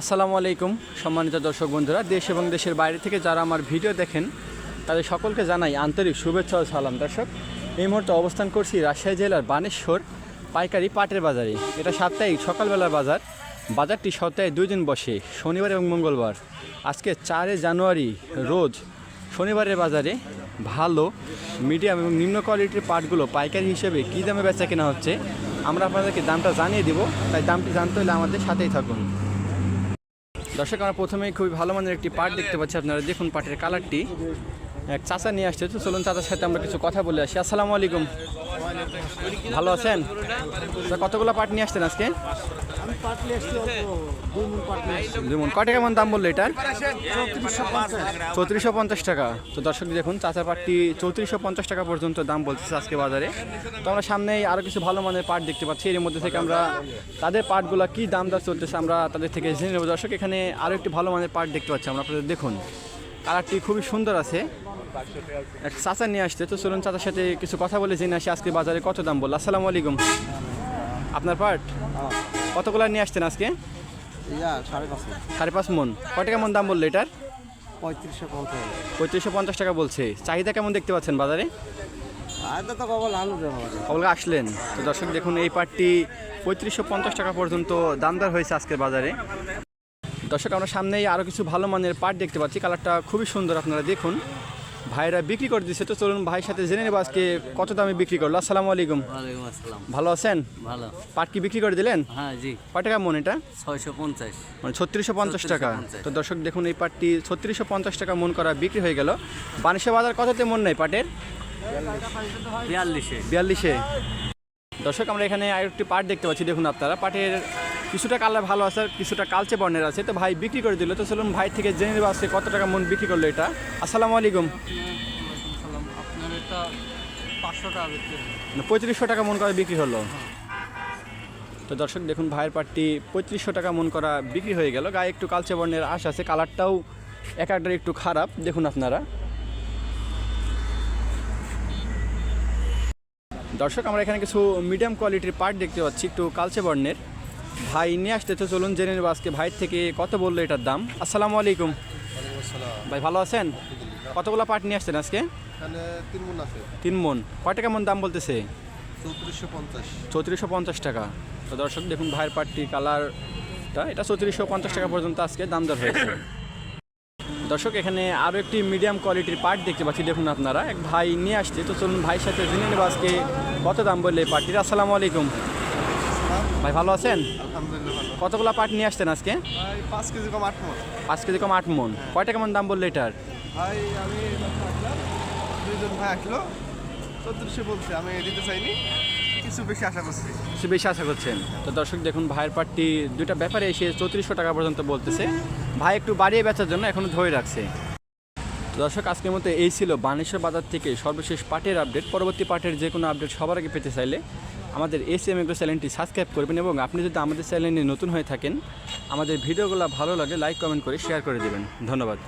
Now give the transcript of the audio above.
আসসালামু আলাইকুম, সম্মানিত দর্শক বন্ধুরা, দেশ এবং দেশের বাইরে থেকে যারা আমার ভিডিও দেখেন, তাদের সকলকে জানাই আন্তরিক শুভেচ্ছা ও সালাম। দর্শক, এই মুহূর্তে অবস্থান করছি রাজশাহী জেলার বানেশ্বর পাইকারি পাটের বাজারে। এটা সাপ্তাহিক সকালবেলার বাজার। বাজারটি সপ্তাহে দুই দিন বসে, শনিবার এবং মঙ্গলবার। আজকে চারে জানুয়ারি রোজ শনিবারের বাজারে ভালো, মিডিয়াম এবং নিম্ন কোয়ালিটির পাটগুলো পাইকারি হিসেবে কী দামে বেচা কেনা হচ্ছে, আমরা আপনাদেরকে দামটা জানিয়ে দিব। তাই দামটি জানতে হলে আমাদের সাথেই থাকুন। দর্শক আমরা প্রথমেই খুবই ভালো মানের একটি পাট দেখতে পাচ্ছি। আপনারা দেখুন পাটের কালারটি। এক চাচা নিয়ে আসছে, তো চলুন চাচার সাথে আমরা কিছু কথা বলে আসি। আসসালামু আলাইকুম। ভালো আছেন? কতগুলো পাট নিয়ে আসছেন আজকে? মন যেমন কয় টাকা দাম বলল এটার? চৌত্রিশশো পঞ্চাশ টাকা। তো দর্শক দেখুন, চাচার পাটটি চৌত্রিশশো পঞ্চাশ টাকা পর্যন্ত দাম বলতেছে আজকে বাজারে। তো আমরা সামনেই আরও কিছু ভালো মানের পাট দেখতে পাচ্ছি। এর মধ্যে থেকে আমরা তাদের পাটগুলো কী দাম দর চলতেছে আমরা তাদের থেকে জেনে নেব। দর্শক, এখানে আরও একটি ভালো মানের পাট দেখতে পাচ্ছি আমরা। আপনাদের দেখুন, কালারটি খুবই সুন্দর আছে। এক চাচা নিয়ে আসছে তো চলুন চাচার সাথে কিছু কথা বলে জেনে আসি আজকে বাজারে কত দাম বলল? আসসালামু আলাইকুম। আপনার পাট? কতগুলো নিয়ে আসছেন আজকে? সাড়ে পাঁচ মন। কয় টাকা মন দাম বলল এটার? পঁয়ত্রিশশো পঞ্চাশ পঁয়ত্রিশশো পঞ্চাশ টাকা বলছে। চাহিদা কেমন দেখতে পাচ্ছেন বাজারে? আর তো কবল কবলকে আসলেন। তো দর্শক দেখুন এই পাটটি পঁয়ত্রিশশো পঞ্চাশ টাকা পর্যন্ত দামদার হয়েছে আজকের বাজারে। দর্শক আমরা সামনেই আরও কিছু ভালো মানের পাট দেখতে পাচ্ছি। কালারটা খুবই সুন্দর আপনারা দেখুন। ভাইরা বিক্রি করে দিচ্ছে তো চলুন ভাইয়ের সাথে জেনে নেব আজকে কত দামে বিক্রি করল। আসসালামু আলাইকুম। ভালো আছেন? ভালো। পাট কি বিক্রি করে দিলেন? হ্যাঁ জি। কয় টাকা মন এটা? ছয়শো পঞ্চাশ। মানে ছত্রিশশো পঞ্চাশ টাকা। তো দর্শক দেখুন এই পাটটি ছত্রিশশো পঞ্চাশ টাকা মন করা বিক্রি হয়ে গেল। বানিশা বাজার কততে মন নেই পাটের? বিয়াল্লিশে। বিয়াল্লিশে। দর্শক আমরা এখানে আরেকটি পাট দেখতে পাচ্ছি। দেখুন আপনারা পাটের কিছুটা কালার ভালো আছে আর কিছুটা কালচে বর্ণের আছে। তো ভাই বিক্রি করে দিল। তো চলুন ভাই থেকে জেনে নেব আজকে কত টাকা মন বিক্রি করল এটা। আসসালামু আলাইকুম। আপনার এটা পঁয়ত্রিশশো টাকা মন করা বিক্রি হলো। তো দর্শক, দেখুন ভাইয়ের পাটটি পঁয়ত্রিশশো টাকা মন করা বিক্রি হয়ে গেল। গায়ে একটু কালচে বর্ণের আশ আছে, কালারটাও এক একটার একটু খারাপ। দেখুন আপনারা। দর্শক, আমরা এখানে কিছু মিডিয়াম কোয়ালিটির পার্ট দেখতে পাচ্ছি, একটু কালচে বর্ণের। ভাই নিয়ে আসতে তো চলুন জেনে নেব আজকে ভাইয়ের থেকে কত বলল এটার দাম। আসসালামু আলাইকুম। ভাই ভালো আছেন? কতগুলো পার্ট নিয়ে আসছেন আজকে? তিন মন কয় টাকা মন দাম বলতেছে? চৌত্রিশশো পঞ্চাশ। টাকা। তো দর্শক দেখুন ভাইয়ের পাটটি কালারটা। এটা চৌত্রিশশো পঞ্চাশ টাকা পর্যন্ত আজকে দাম দর হয়েছে। দর্শক এখানে আরও একটি মিডিয়াম কোয়ালিটির পার্ট দেখতে পাচ্ছি দেখুন আপনারা। এক ভাই নিয়ে আসছে তো চলুন ভাইয়ের সাথে জেনে নেব আজকে কত দাম বললে এই পার্টির আসসালামু আলাইকুম। ভাই ভালো আছেন? আলহামদুলিল্লাহ কতগুলো পাট নিয়ে আসছেন আজকে? ভাই পাঁচ কেজি কম আট মন। পাঁচ কেজি কম আট মন। কয় টাকা মন দাম বলল এটার? ভাই আমি দুইজন ভাই আসলো চৌত্রিশশো বলছে আমি দিতে চাইনি কিছু বেশি আশা করছি। কিছু বেশি আশা করছেন। তো দর্শক দেখুন ভাইয়ের পাটটি দুইটা ব্যাপারে এসে চৌত্রিশশো টাকা পর্যন্ত বলতেছে। ভাই একটু বাড়িয়ে বেচার জন্য এখনও ধরে রাখছে। দর্শক আজকের মতো এই ছিল বানেশ্বর বাজার থেকে সর্বশেষ পাটের আপডেট। পরবর্তী পাটের যে কোনো আপডেট সবার আগে পেতে চাইলে আমাদের এস এম এগ্রো চ্যানেলটি সাবস্ক্রাইব করবেন এবং আপনি যদি আমাদের চ্যানেলে নতুন হয়ে থাকেন, আমাদের ভিডিওগুলো ভালো লাগে লাইক কমেন্ট করে শেয়ার করে দেবেন। ধন্যবাদ।